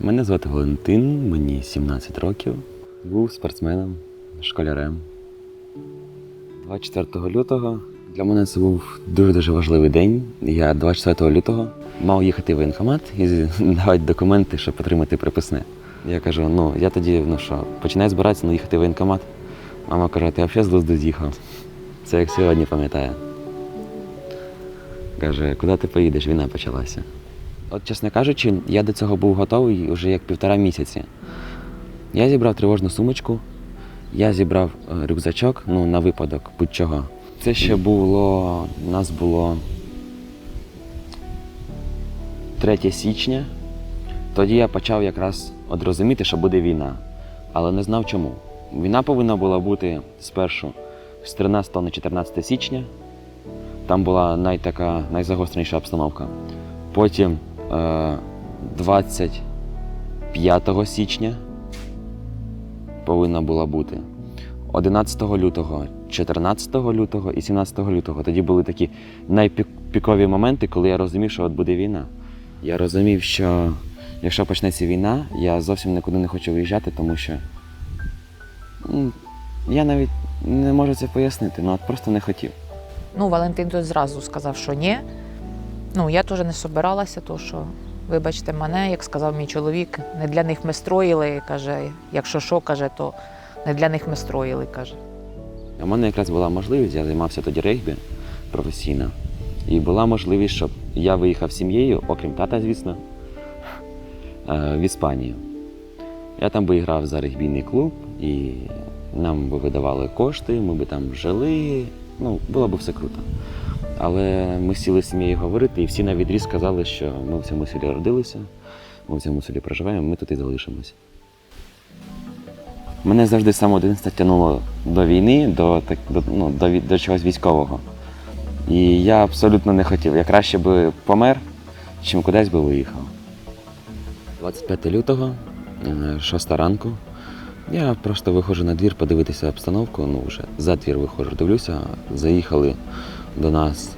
Мене звати Валентин, мені 17 років. Був спортсменом, школярем. 24 лютого для мене це був дуже-дуже важливий день. Я 24 лютого мав їхати в воєнкомат і давати документи, щоб отримати приписне. Я кажу: ну я тоді, ну що, починаю збиратися, ну їхати в воєнкомат. Мама каже, ти взагалі з глузду з'їхав. Це як сьогодні пам'ятаю. Каже, куди ти поїдеш? Війна почалася. От, чесно кажучи, я до цього був готовий вже як півтора місяці. Я зібрав тривожну сумочку, я зібрав е, рюкзачок ну, на випадок будь-чого. Це ще було. У нас було 3 січня. Тоді я почав якраз от розуміти, що буде війна, але не знав чому. Війна повинна була бути спершу з 13 на 14 січня. Там була найтака, найзагостреніша обстановка. Потім 25 січня повинна була бути. 11 лютого, 14 лютого і 17 лютого. Тоді були такі найпікові моменти, коли я розумів, що от буде війна. Я розумів, що якщо почнеться війна, я зовсім нікуди не хочу виїжджати, тому що я навіть не можу це пояснити, ну от просто не хотів. Ну, Валентин тут зразу сказав, що ні. Ну, я теж не собиралася, то що, вибачте мене, як сказав мій чоловік, не для них ми строїли. Каже, якщо що, каже, то не для них ми строїли, каже. У мене якраз була можливість, я займався тоді регбі професійно. І була можливість, щоб я виїхав з сім'єю, окрім тата, звісно, е, в Іспанію. Я там би грав за регбійний клуб, і нам би видавали кошти, ми би там жили. Ну, було б все круто. Але ми сіли з сім'єю говорити, і всі на відріз сказали, що ми в цьому селі родилися, ми в цьому селі проживаємо, ми тут і залишимося. Мене завжди з самого дитинства тягнуло до війни, до, до, ну, до, до чогось військового. І я абсолютно не хотів. Я краще би помер, чим кудись би виїхав. 25 лютого, 6 ранку. Я просто виходжу на двір подивитися обстановку. Ну, вже за двір виходжу, дивлюся. Заїхали до нас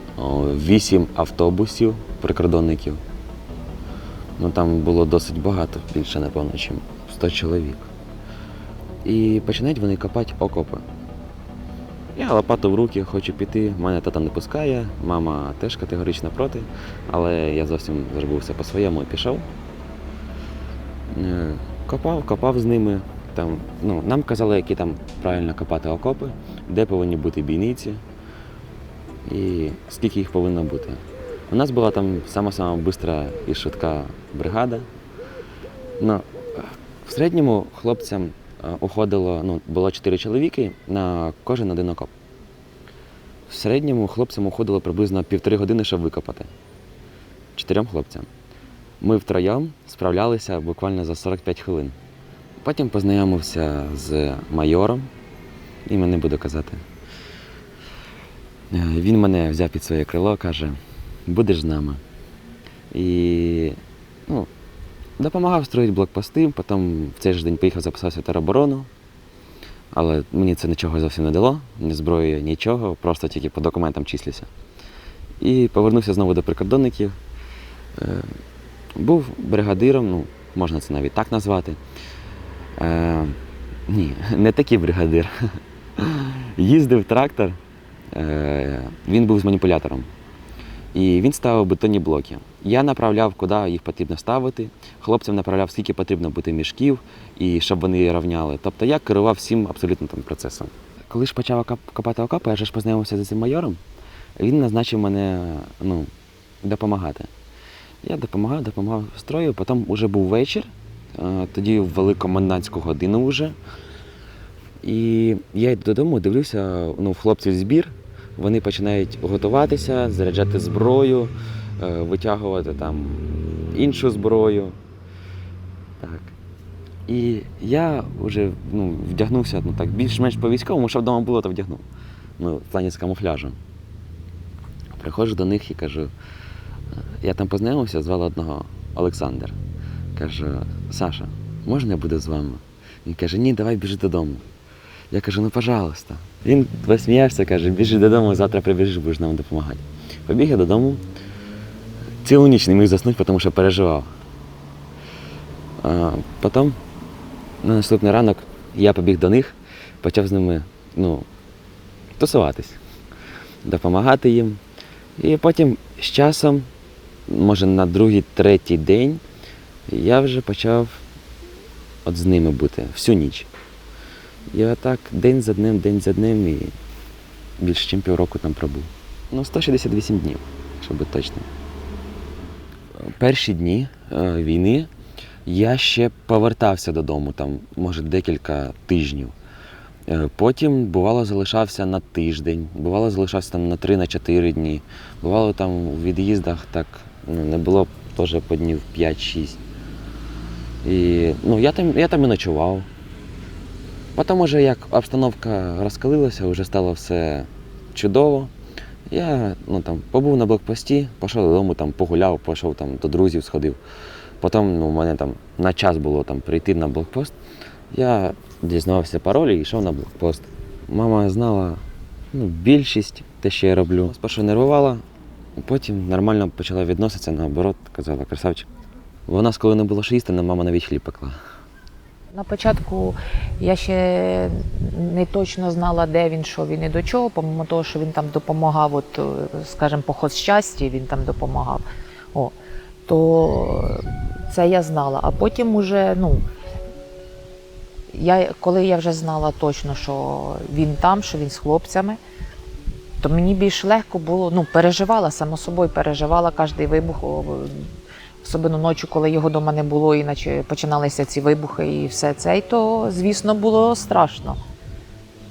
вісім автобусів прикордонників. Ну там було досить багато, більше, напевно, ніж 100 чоловік. І починають вони копати окопи. Я лопату в руки, хочу піти, мене тата не пускає, мама теж категорично проти, але я зовсім забувся по своєму і пішов. Е, Копав, копав з ними. Там, ну, нам казали, які там правильно копати окопи, де повинні бути бійниці і скільки їх повинно бути. У нас була там сама-сама бистра і швидка бригада. Ну, в середньому хлопцям е, уходило, ну, було 4 чоловіки на кожен один окоп. В середньому хлопцям уходило приблизно півтори години, щоб викопати. Чотирьом хлопцям. Ми втроєм справлялися буквально за 45 хвилин. Потім познайомився з майором, ім'я не буду казати. Е, Він мене взяв під своє крило, каже, будеш з нами. І ну, допомагав строїти блокпости, потім в цей же день поїхав записався в тероборону. Але мені це нічого зовсім не дало, ні зброї, нічого, просто тільки по документам числюся. І повернувся знову до прикордонників. Е, Був бригадиром, ну, можна це навіть так назвати. Е, ні, не такий бригадир. Їздив трактор, він був з маніпулятором. І він ставив бетонні блоки. Я направляв, куди їх потрібно ставити. Хлопцям направляв, скільки потрібно бути мішків, і щоб вони рівняли. Тобто я керував всім абсолютно там процесом. Коли ж почав копати окопи, я ж познайомився з цим майором, він назначив мене ну, допомагати. Я допомагав, допомагав строю, потім вже був вечір, е, тоді ввели комендантську годину вже. І я йду додому, дивлюся, ну, хлопців збір, вони починають готуватися, заряджати зброю, е, витягувати там іншу зброю. Так. І я вже ну, вдягнувся ну, так, більш-менш по військовому, що вдома було, то вдягнув. Ну, в плані з камуфляжем. Приходжу до них і кажу, я там познайомився, звали одного Олександр. Кажу, Саша, можна я буду з вами? Він каже, ні, давай біжи додому. Я кажу, ну пожалуйста. Він посміявся, каже, біжи додому, завтра прибіжиш, будеш нам допомагати. Побіг я додому. Цілу ніч не міг заснути, тому що переживав. А потім на наступний ранок я побіг до них, почав з ними ну, тусуватись, допомагати їм. І потім з часом, може на другий, третій день, я вже почав от з ними бути всю ніч. І отак день за днем, день за днем і більше ніж півроку там пробув. Ну, 168 днів, щоб бути точним. Перші дні е, війни я ще повертався додому, там, може, декілька тижнів. Е, Потім, бувало, залишався на тиждень, бувало, залишався там на 3 на 4 дні. Бувало там у від'їздах так ну, не було теж по днів 5-6. І ну, я, там, я там і ночував. Потім, уже як обстановка розкалилася, вже стало все чудово. Я ну, там, побув на блокпості, пішов додому, там, погуляв, пішов там, до друзів, сходив. Потім ну, у мене там на час було там, прийти на блокпост. Я дізнався пароль і йшов на блокпост. Мама знала ну, більшість те, що я роблю. Спершу нервувала, потім нормально почала відноситися, наоборот, казала, красавчик. У коли не було що їсти, мама навіть хліб пекла. На початку я ще не точно знала, де він, що він і до чого, помимо того, що він там допомагав, от, е, скажімо, поход щастя, він там допомагав. О, то це я знала. А потім уже, ну, я, коли я вже знала точно, що він там, що він з хлопцями, то мені більш легко було, ну, переживала, само собою переживала кожний вибух. Особливо ночі, коли його вдома не було, іначе починалися ці вибухи і все це, і то, звісно, було страшно.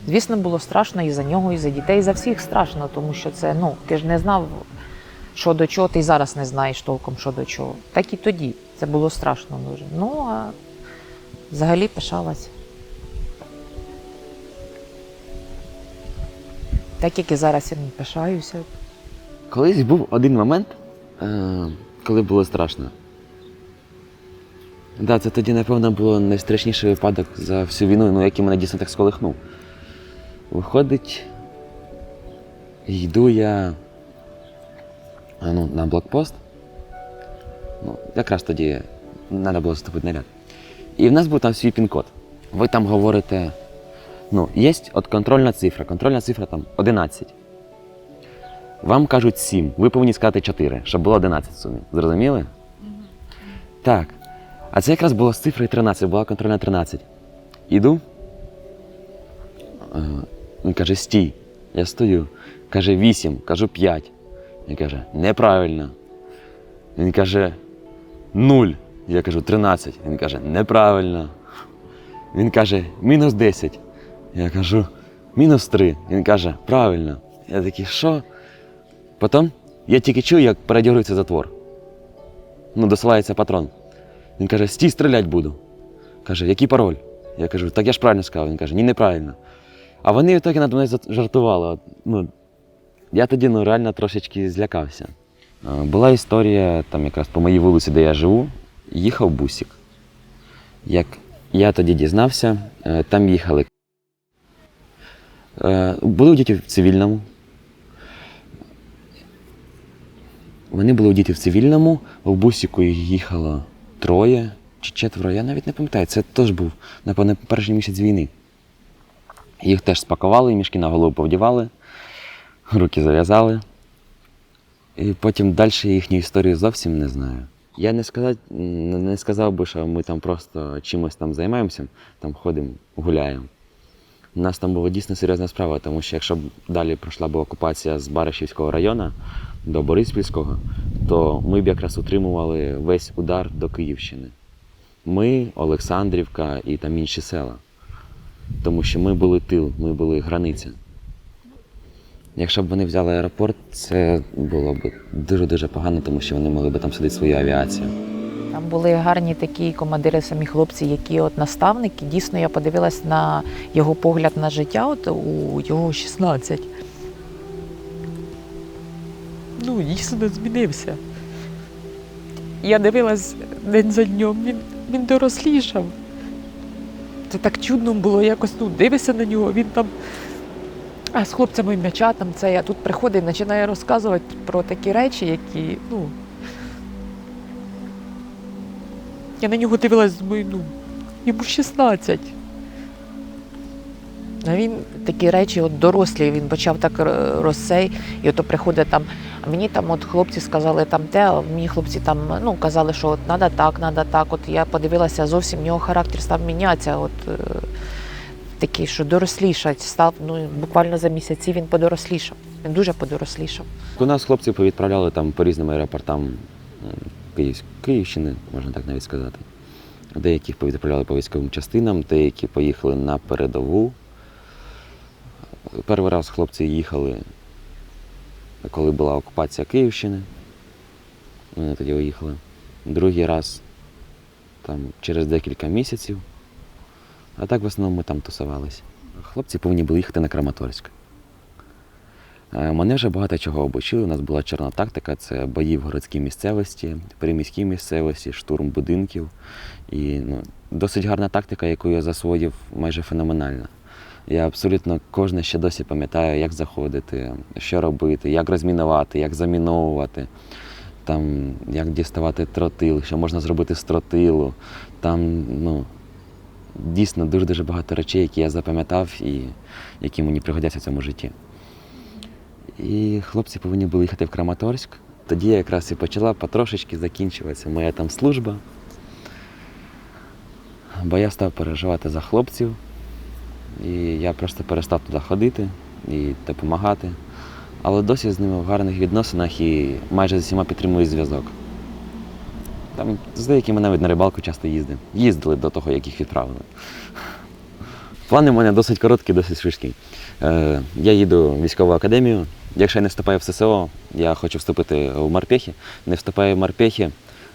Звісно, було страшно і за нього, і за дітей, і за всіх страшно, тому що це, ну, ти ж не знав, що до чого, ти зараз не знаєш толком, що до чого. Так і тоді. Це було страшно дуже. Ну, а взагалі пишалась. Так як і зараз я ним пишаюся. Колись був один момент, е, коли було страшно. Да, це тоді, напевно, було найстрашніший випадок за всю війну, ну, який мене дійсно так сколихнув. Виходить, йду я ну, на блокпост. Ну, якраз тоді треба було вступити наряд. І в нас був там свій пін-код. Ви там говорите, ну, є от контрольна цифра. Контрольна цифра там 11. Вам кажуть 7, ви повинні сказати 4, щоб було 11 в сумі. Зрозуміли? Так. А це якраз було з цифрою 13, була контрольна 13. Іду. Е, Він каже, стій. Я стою. Каже 8, кажу 5. Він каже, неправильно. Він каже 0. Я кажу 13. Він каже, неправильно. Він каже, мінус 10. Я кажу, мінус 3. Він каже, правильно. Я такий, що? Потім я тільки чую, як передягується затвор. Ну, досилається патрон. Він каже, стій, стріляти буду. Каже, який пароль? Я кажу, так я ж правильно сказав. Він каже, ні, неправильно. А вони так і над мною жартували. Ну, я тоді ну, реально трошечки злякався. Була історія там якраз по моїй вулиці, де я живу, їхав бусик. Як я тоді дізнався, е, там їхали. Е, Були діти в цивільному, Вони були у діти в цивільному, в бусіку їх їхало троє чи четверо, я навіть не пам'ятаю. Це теж був, напевно, перший місяць війни. Їх теж спакували, мішки на голову повдівали, руки зав'язали. І потім далі їхню історію зовсім не знаю. Я не сказав, не сказав би, що ми там просто чимось там займаємося, там ходимо, гуляємо. У нас там була дійсно серйозна справа, тому що якщо б далі пройшла б окупація з Баришівського району до Бориспільського, то ми б якраз утримували весь удар до Київщини. Ми, Олександрівка і там інші села. Тому що ми були тил, ми були границя. Якщо б вони взяли аеропорт, це було б дуже-дуже погано, тому що вони могли б там сидіти свою авіацію. Були гарні такі командири, самі хлопці, які от наставники. Дійсно, я подивилась на його погляд на життя, от у його 16. Ну, дійсно змінився. Я дивилась день за днем, він, він дорослішав. Це так чудно було, якось ну, дивишся на нього, він там. А з хлопцями м'яча там це я тут приходить і починає розказувати про такі речі, які, ну, Я на нього дивилась, думаю, ну, йому 16. А він такі речі, от дорослі, він почав так розсей, і ото приходить там. А мені там от хлопці сказали там те, а мені хлопці там ну, казали, що от треба так, треба так. От я подивилася, зовсім в нього характер став мінятися. От, е, такий, що дорослішать став, ну буквально за місяці він подорослішав. Він дуже подорослішав. У нас хлопців повідправляли там по різним аеропортам Київ, Київщини, можна так навіть сказати. Деяких повідправляли по військовим частинам, деякі поїхали на передову. Перший раз хлопці їхали, коли була окупація Київщини. Вони тоді уїхали. Другий раз там, через декілька місяців. А так в основному ми там тусувалися. Хлопці повинні були їхати на Краматорськ. Е, Мене вже багато чого обучили. У нас була чорна тактика це бої в городській місцевості, приміській місцевості, штурм будинків. І ну, досить гарна тактика, яку я засвоїв майже феноменально. Я абсолютно кожне ще досі пам'ятаю, як заходити, що робити, як розмінувати, як заміновувати, там, як діставати тротил, що можна зробити з тротилу. Там, ну, дійсно дуже-дуже багато речей, які я запам'ятав і які мені пригодяться в цьому житті. І хлопці повинні були їхати в Краматорськ. Тоді якраз і почала потрошечки закінчуватися моя там служба. Бо я став переживати за хлопців. І я просто перестав туди ходити і допомагати. Але досі з ними в гарних відносинах і майже з усіма підтримую зв'язок. Там з деякими навіть на рибалку часто їздив. Їздили до того, як їх відправили. Плани в мене досить короткі, досить швидкі. Е, я їду в військову академію. Якщо я не вступаю в ССО, я хочу вступити в морпехи. Не вступаю в морпехи,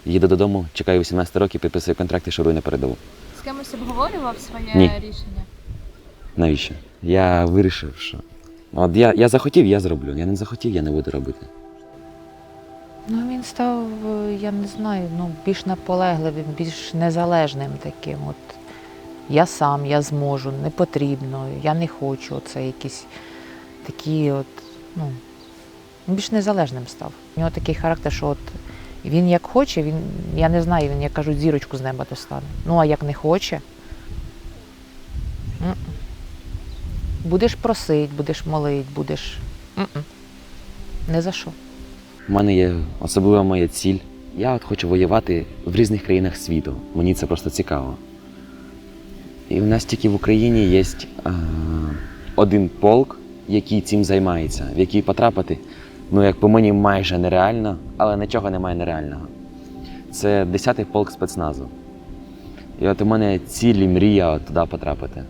їду додому, чекаю 18 років, підписую контракт і шурую на передову. З кимось обговорював своє Ні. рішення? Навіщо? Я вирішив, що от я, я захотів, я зроблю. Я не захотів, я не буду робити. Ну, він став, я не знаю, ну, більш наполегливим, більш незалежним таким. От я сам, я зможу, не потрібно, я не хочу. Оце якісь такі от, ну, більш незалежним став. У нього такий характер, що от він як хоче, він, я не знаю, він, як кажуть, зірочку з неба достане. Ну, а як не хоче, будеш просить, будеш молить, будеш. Не за що. У мене є особлива моя ціль. Я от хочу воювати в різних країнах світу. Мені це просто цікаво. І в нас тільки в Україні є один полк, який цим займається, в який потрапити, ну, як по мені, майже нереально, але нічого немає нереального. Це 10-й полк спецназу. І от у мене цілі мрія туди потрапити.